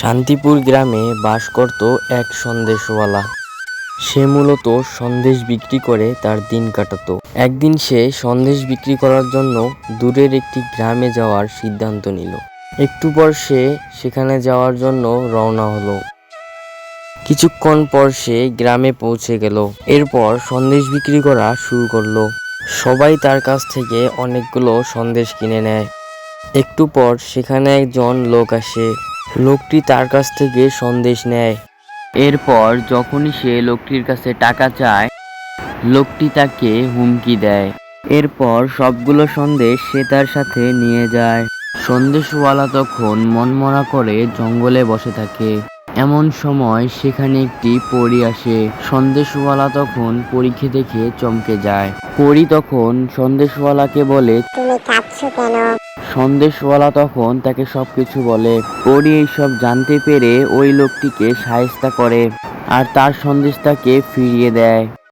শান্তিপুর গ্রামে বাস করত এক সন্দেশওয়ালা। সে মূলত সন্দেশ বিক্রি করে তার দিন কাটাতো। একদিন সে সন্দেশ বিক্রি করার জন্য দূরের একটি গ্রামে যাওয়ার সিদ্ধান্ত নিল। একটু পর সে সেখানে যাওয়ার জন্য রওনা হলো। কিছুক্ষণ পর সে গ্রামে পৌঁছে গেল। এরপর সন্দেশ বিক্রি করা শুরু করল। সবাই তার কাছ থেকে অনেকগুলো সন্দেশ কিনে নেয়। একটু পর সেখানে একজন লোক আসে। লোকটি তার কাছ থেকে সন্দেশ নেয়। এরপর যখনই সে লোকটির কাছে টাকা চায়, লোকটি তাকে হুমকি দেয়। এরপর সবগুলো সন্দেশ সে তার সাথে নিয়ে যায়। সন্দেশওয়ালা তখন মনমরা করে জঙ্গলে বসে থাকে। এমন সময় সেখানে একটি পরী আসে। সন্দেশওয়ালা তখন পরীকে দেখে চমকে যায়। পরী তখন সন্দেশওয়ালাকে বলে, তুমি কাঁদছো কেন? সন্দেশওয়ালা তখন তাকে সব কিছু বলে। পরি এইসব জানতে পেরে ওই লোকটিকে সাহেস্তা করে আর তার সন্দেশ তাকে ফিরিয়ে দেয়।